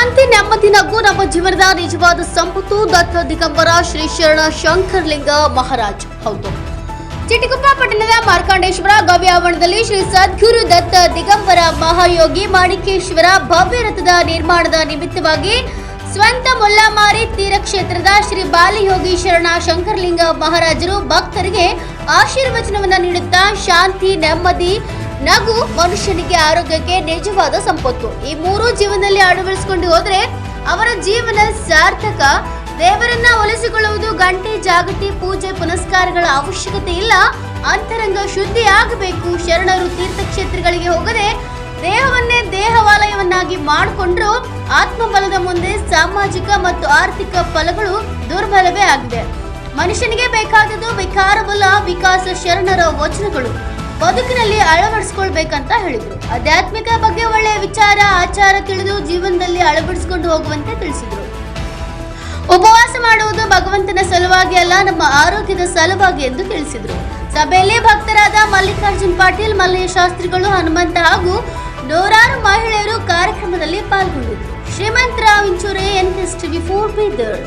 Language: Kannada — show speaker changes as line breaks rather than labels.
ಶಾಂತಿ, ನೆಮ್ಮದಿ, ನಗು, ನಮ್ಮ ಜೀವನದ ನಿಜವಾದ ಸಂಪತ್ತು. ದತ್ತ ದಿಗಂಬರ, ಶ್ರೀ ಶರಣ ಶಂಕರಲಿಂಗ ಮಹಾರಾಜ್. ಹೌದು. ಚಿಟಿಕೊಪ್ಪ ಪಟ್ಟಣದ ಮಾರ್ಕಾಂಡೇಶ್ವರ ಗವ್ಯಾವರಣದಲ್ಲಿ ಶ್ರೀ ಸದ್ಗುರು ದತ್ತ ದಿಗಂಬರ ಮಹಾಯೋಗಿ ಮಾಣಿಕೇಶ್ವರ ಭವ್ಯ ರಥದ ನಿರ್ಮಾಣದ ನಿಮಿತ್ತವಾಗಿ ಸ್ವಂತ ಮುಲ್ಲಾಮಾರಿ ತೀರಕ್ಷೇತ್ರದ ಶ್ರೀ ಬಾಲಿಯೋಗಿ ಶರಣ ಶಂಕರಲಿಂಗ ಮಹಾರಾಜರು ಭಕ್ತರಿಗೆ ಆಶೀರ್ವಚನವನ್ನು ನೀಡುತ್ತಾ ಶಾಂತಿ, ನೆಮ್ಮದಿ ನಗು ಮನುಷ್ಯನಿಗೆ ಆರೋಗ್ಯಕ್ಕೆ ನಿಜವಾದ ಸಂಪತ್ತು. ಈ ಮೂರು ಜೀವನದಲ್ಲಿ ಅಳವಡಿಸಿಕೊಂಡು ಹೋದ್ರೆ ಅವರ ಜೀವನ ಸಾರ್ಥಕ ದೇವರನ್ನ ಒಲಿಸಿಕೊಳ್ಳುವುದು ಗಂಟೆ ಜಾಗಟಿ ಪೂಜೆ ಪುನಸ್ಕಾರಗಳ ಅವಶ್ಯಕತೆ ಇಲ್ಲ. ಅಂತರಂಗ ಶುದ್ಧಿ ಆಗಬೇಕು. ಶರಣರು ತೀರ್ಥಕ್ಷೇತ್ರಗಳಿಗೆ ಹೋಗದೆ ದೇಹವನ್ನೇ ದೇಹವಾಲಯವನ್ನಾಗಿ ಮಾಡಿಕೊಂಡ್ರು ಆತ್ಮಬಲದ ಮುಂದೆ ಸಾಮಾಜಿಕ ಮತ್ತು ಆರ್ಥಿಕ ಫಲಗಳು ದುರ್ಬಲವೇ ಆಗಿದೆ ಮನುಷ್ಯನಿಗೆ ಬೇಕಾದದ್ದು ವಿಕಾರವಲ್ಲ, ವಿಕಾಸ ಶರಣರ ವಚನಗಳು. ಬದುಕಿನಲ್ಲಿ ಅಳವಡಿಸ್ಕೊಳ್ಬೇಕಂತ ಹೇಳಿದ್ರು. ಆಧ್ಯಾತ್ಮಿಕ ಬಗ್ಗೆ ಒಳ್ಳೆಯ ವಿಚಾರ, ಆಚಾರ ತಿಳಿದು ಜೀವನದಲ್ಲಿ ಅಳವಡಿಸಿಕೊಂಡು ಹೋಗುವಂತೆ ತಿಳಿಸಿದ್ರು. ಉಪವಾಸ ಮಾಡುವುದು ಭಗವಂತನ ಸಲುವಾಗಿ ಅಲ್ಲ, ನಮ್ಮ ಆರೋಗ್ಯದ ಸಲುವಾಗಿ ಎಂದು ತಿಳಿಸಿದರು. ಸಭೆಯಲ್ಲಿ ಭಕ್ತರಾದ ಮಲ್ಲಿಕಾರ್ಜುನ್ ಪಾಟೀಲ್ ಮಲ್ಲಯ್ಯ ಶಾಸ್ತ್ರಿಗಳು ಹನುಮಂತ ಹಾಗೂ ನೂರಾರು ಮಹಿಳೆಯರು ಕಾರ್ಯಕ್ರಮದಲ್ಲಿ ಪಾಲ್ಗೊಂಡಿದ್ದರು. Shrimant Rao N TV four Bidar